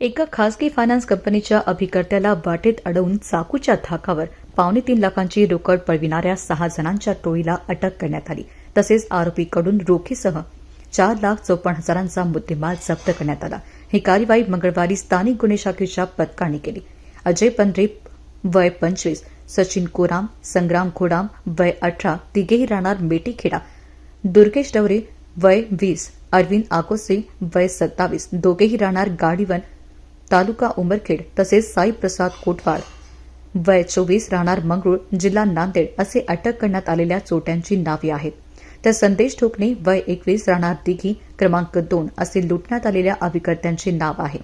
एका खासगी फायनान्स कंपनीच्या अभिकर्त्याला वाटेत अडवून चाकूच्या धाकावर पावणे तीन लाखांची रोकड पळविणाऱ्या सहा जणांच्या टोळीला अटक करण्यात आली. तसेच आरोपीकडून रोखीसह चार लाख चौपन्न हजारांचा मुद्देमाल जप्त करण्यात आला. ही कार्यवाही मंगळवारी स्थानिक गुन्हे शाखेच्या पथकाने केली. अजय पंधरे वय पंचवीस सचिन कोराम संग्राम घोडाम वय अठरा तिघेही राहणार मेटीखेडा. दुर्गेश डवरे वय वीस अरविंद आकोसे वय सत्तावीस दोघेही राहणार गाडीवन तालुका उमरखेड तसेच साईप्रसाद कोटवाड वय चोवीस राहणार मंगरूळ जिल्हा नांदेड असे अटक करण्यात आलेल्या चोट्यांची नावे आहेत. तर संदेश ठोकणे वय एकवीस राहणार दिघी क्रमांक दोन असे लुटण्यात आलेल्या अभिकर्त्यांचे नाव आहे.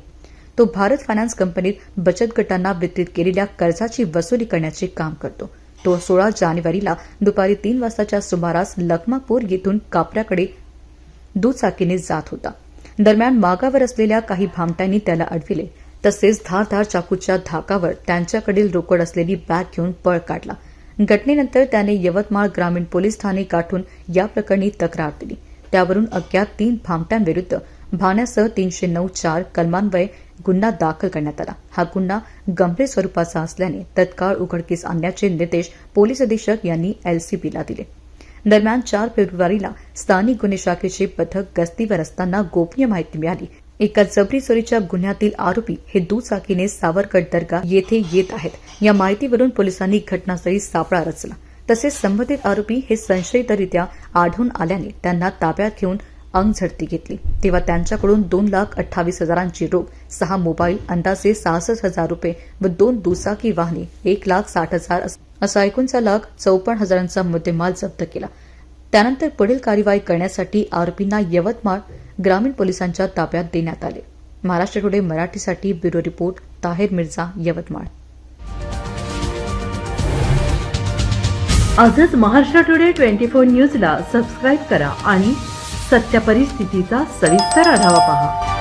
तो भारत फायनान्स कंपनीत बचत गटांना वितरित केलेल्या कर्जाची वसुली करण्याचे काम करतो. तो सोळा जानेवारीला दुपारी तीन वाजताच्या सुमारास लखमापूर येथून कापऱ्याकडे दुचाकीने जात होता. दरम्यान मागावर असलेल्या काही भामट्यांनी त्याला अडविले. तसेच धारधार चाकूच्या धाकावर त्यांच्याकडील रोकड असलेली बॅग घेऊन पळ काढला. घटनेनंतर त्याने यवतमाळ ग्रामीण पोलीस ठाणे गाठून या प्रकरणी तक्रार दिली. त्यावरून अज्ञात तीन भामट्यांविरुद्ध भाण्यासह तीनशे नऊ चार कलमान्वये गुन्हा दाखल करण्यात आला. हा गुन्हा गंभीर स्वरूपाचा असल्याने तत्काळ उघडकीस आणण्याचे निर्देश पोलीस अधीक्षक यांनी एलसीबीला दिले. दरम्यान चार फेब्रुवारीला स्थानिक गुन्हे शाखेचे पथक गस्तीवर असताना गोपनीय माहिती मिळाली. एका जबरी चोरीच्या गुन्ह्यातील आरोपी हे दुचाकीने सावरकट दर्गा येथे येत आहेत. या माहितीवरून पोलिसांनी घटनास्थळी सापळा रचला. तसेच संबंधित आरोपी हे संशयितरित्या आढळून आल्याने त्यांना ताब्यात घेऊन अंगझडती घेतली. तेव्हा त्यांच्याकडून दोन लाख अठ्ठावीस हजारांची रोख सहा मोबाईल अंदाजे सहासष्ट हजार रुपये व दोन दुचाकी वाहने एक लाख साठ हजार अस- असा एकूणचा लाख चौपन्न हजारांचा मुद्देमाल जप्त केला. त्यानंतर पुढील कार्यवाही करण्यासाठी आरोपींना यवतमाळ ग्रामीण पोलिसांच्या ताब्यात देण्यात आले. महाराष्ट्र टुडे मराठीसाठी ब्युरो रिपोर्ट ताहेर मिर्झा यवतमाळ. आजच महाराष्ट्र टुडे ट्वेंटी फोर न्यूजला सबस्क्राईब करा आणि सत्य परिस्थितीचा सविस्तर आढावा पहा.